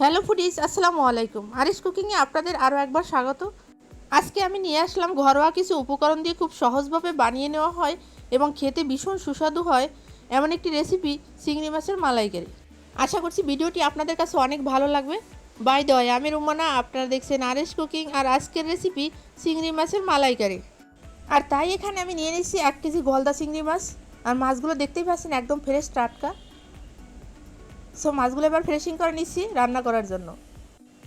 Hello foodies, আসসালামু আলাইকুম। আরিশ কুকিংয়ে আপনাদের আরও একবার স্বাগত। আজকে আমি নিয়ে আসলাম ঘরোয়া কিছু উপকরণ দিয়ে খুব সহজভাবে বানিয়ে নেওয়া হয় এবং খেতে ভীষণ সুস্বাদু হয় এমন একটি রেসিপি চিংড়ি মাছের মালাইকারি। আশা করছি ভিডিওটি আপনাদের কাছে অনেক ভালো লাগবে। বাই দয় আমি রুমানা, আপনারা দেখছেন আরিশ কুকিং আর আজকের রেসিপি চিংড়ি মাছের মালাইকারি। আর তাই এখানে আমি নিয়ে নিচ্ছি এক কেজি গলদা চিংড়ি মাছ। আর মাছগুলো দেখতেই পাচ্ছেন একদম ফ্রেশ টাটকা। সো মাছগুলো এবার ফ্রেশিং করে নিচ্ছি রান্না করার জন্য।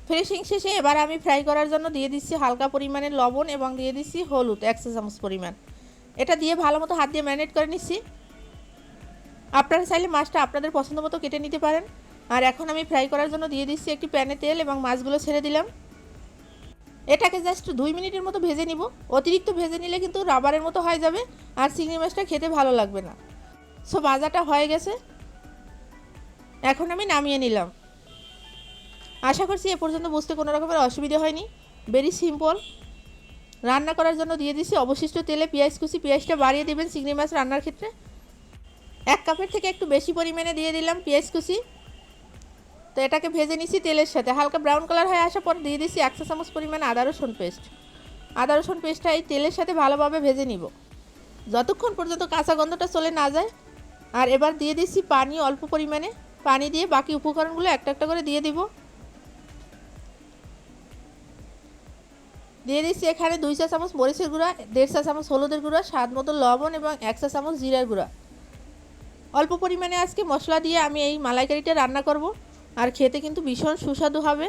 ফ্রেশিং শেষে এবার আমি ফ্রাই করার জন্য দিয়ে দিচ্ছি হালকা পরিমাণে লবণ এবং দিয়ে দিচ্ছি হলুদ একশো চামচ পরিমাণ। এটা দিয়ে ভালো মতো হাত দিয়ে ম্যারিনেট করে নিচ্ছি। আপনারা চাইলে মাছটা আপনাদের পছন্দ মতো কেটে নিতে পারেন। আর এখন আমি ফ্রাই করার জন্য দিয়ে দিচ্ছি একটি প্যানে তেল এবং মাছগুলো ছেড়ে দিলাম। এটাকে জাস্ট দুই মিনিটের মতো ভেজে নিব। অতিরিক্ত ভেজে নিলে কিন্তু রাবারের মতো হয়ে যাবে আর চিংড়ি মাছটা খেতে ভালো লাগবে না। সো ভাজাটা হয়ে গেছে। এখন আমি নামিয়ে নিলাম। আশা করছি এ পর্যন্ত বুঝতে কোনো রকমের অসুবিধা হয়নি। ভেরি সিম্পল রান্না করার জন্য দিয়ে দিচ্ছি অবশিষ্ট তেলে পেঁয়াজ কুচি, পেঁয়াজটা বাড়িয়ে দেবেন চিংড়ি মাছ রান্নার ক্ষেত্রে। এক কাপের থেকে একটু বেশি পরিমাণে দিয়ে দিলাম পেঁয়াজ কুচি। তো এটাকে ভেজে নিচ্ছি তেলের সাথে। হালকা ব্রাউন কালার হয়ে আসার পর দিয়ে দিচ্ছি একশো চামচ পরিমাণে আদা রসুন পেস্ট আদা রসুন পেস্টটা এই তেলের সাথে ভালোভাবে ভেজে নিব। যতক্ষণ পর্যন্ত কাঁচা গন্ধটা চলে না যায়। আর এবার দিয়ে দিচ্ছি পানি অল্প পরিমাণে। পানি দিয়ে বাকি উপকরণগুলো একটা একটা করে দিয়ে দিব। দিয়ে দিচ্ছি এখানে দুই চা চামচ মরিচের গুঁড়া, দেড় চা চামচ হলুদের গুঁড়া, স্বাদ মতো লবণ এবং এক চা চামচ জিরার গুঁড়া। অল্প পরিমাণে আজকে মশলা দিয়ে আমি এই মালাইকারিটা রান্না করব, আর খেতে কিন্তু ভীষণ সুস্বাদু হবে।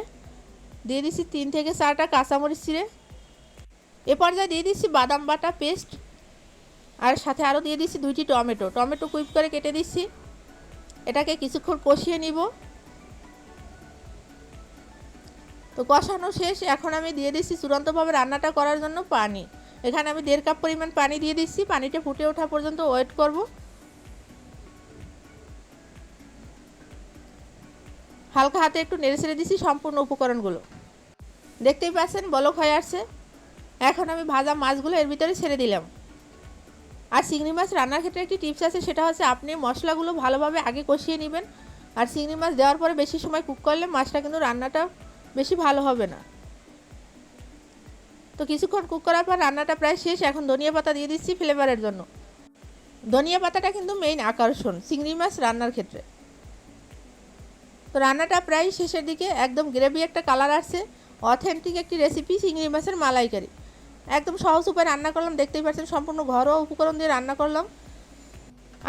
দিয়ে দিচ্ছি তিন থেকে চারটা কাঁচামরিচ চিড়ে। এ পর্যায়ে দিয়ে দিচ্ছি বাদাম বাটা পেস্ট, আর সাথে আরও দিয়ে দিচ্ছি দুইটি টমেটো। টমেটো কুইপ করে কেটে দিচ্ছি। এটাকে কিছুক্ষণ কষিয়ে নিব। তো কষানো শেষ, এখন আমি দিয়ে দিচ্ছি চূড়ান্তভাবে রান্নাটা করার জন্য পানি। এখানে আমি দেড় কাপ পরিমাণ পানি দিয়ে দিচ্ছি, পানিটা ফুটে ওঠা পর্যন্ত ওয়েট করব। হালকা হাতে একটু নেড়ে ছেড়ে দিচ্ছি সম্পূর্ণ উপকরণগুলো। দেখতেই পাচ্ছেন, বলক হয়ে আসছে। এখন আমি ভাজা মাছগুলো এর ভিতরে ছেড়ে দিলাম। আর চিংড়ি মাছ রান্নার ক্ষেত্রে একটি টিপস আছে, সেটা হচ্ছে আপনি মশলাগুলো ভালোভাবে আগে কষিয়ে নেবেন। আর চিংড়ি মাছ দেওয়ার পরে বেশি সময় কুক করলে মাছটা কিন্তু রান্নাটা বেশি ভালো হবে না। তো কিছুক্ষণ কুক করার পর রান্নাটা প্রায় শেষ, এখন ধনিয়া পাতা দিয়ে দিচ্ছি ফ্লেভারের জন্য। ধনিয়া পাতাটা কিন্তু মেইন আকর্ষণ চিংড়ি মাছ রান্নার ক্ষেত্রে। তো রান্নাটা প্রায় শেষের দিকে একদম গ্রেভি একটা কালার আসছে অথেন্টিক একটি রেসিপি চিংড়ি মাছের মালাইকারি। একদম সহজ উপায়ে রান্না করলাম, দেখতেই পাচ্ছেন সম্পূর্ণ ঘরোয়া উপকরণ দিয়ে রান্না করলাম।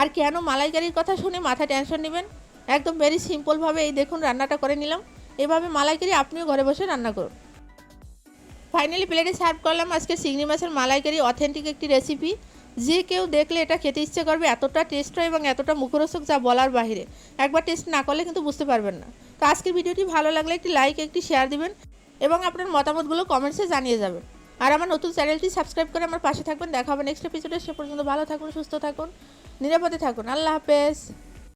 আর কেন মালাইকারির কথা শুনে মাথায় টেনশন নেবেন? একদম ভেরি সিম্পলভাবে এই দেখুন রান্নাটা করে নিলাম। এভাবে মালাইকারি আপনিও ঘরে বসে রান্না করুন। ফাইনালি প্লেটে সার্ভ করলাম আজকে চিংড়ি মাছের মালাইকারি অথেন্টিক একটি রেসিপি যে কেউ দেখলে এটা খেতে ইচ্ছে করবে, এতটা টেস্ট হয় এবং এতটা মুখরোচক যা বলার বাইরে একবার টেস্ট না করলে কিন্তু বুঝতে পারবেন না। তো আজকের ভিডিওটি ভালো লাগলে একটি লাইক একটি শেয়ার দিবেন এবং আপনার মতামতগুলো কমেন্টসে জানিয়ে যাবেন। আর আমার নতুন চ্যানেলটি সাবস্ক্রাইব করে আমার পাশে থাকবেন। দেখা হবে নেক্সট এপিসোডে সে পর্যন্ত ভালো থাকুন, সুস্থ থাকুন, নিরাপদে থাকুন। আল্লাহ হাফেজ।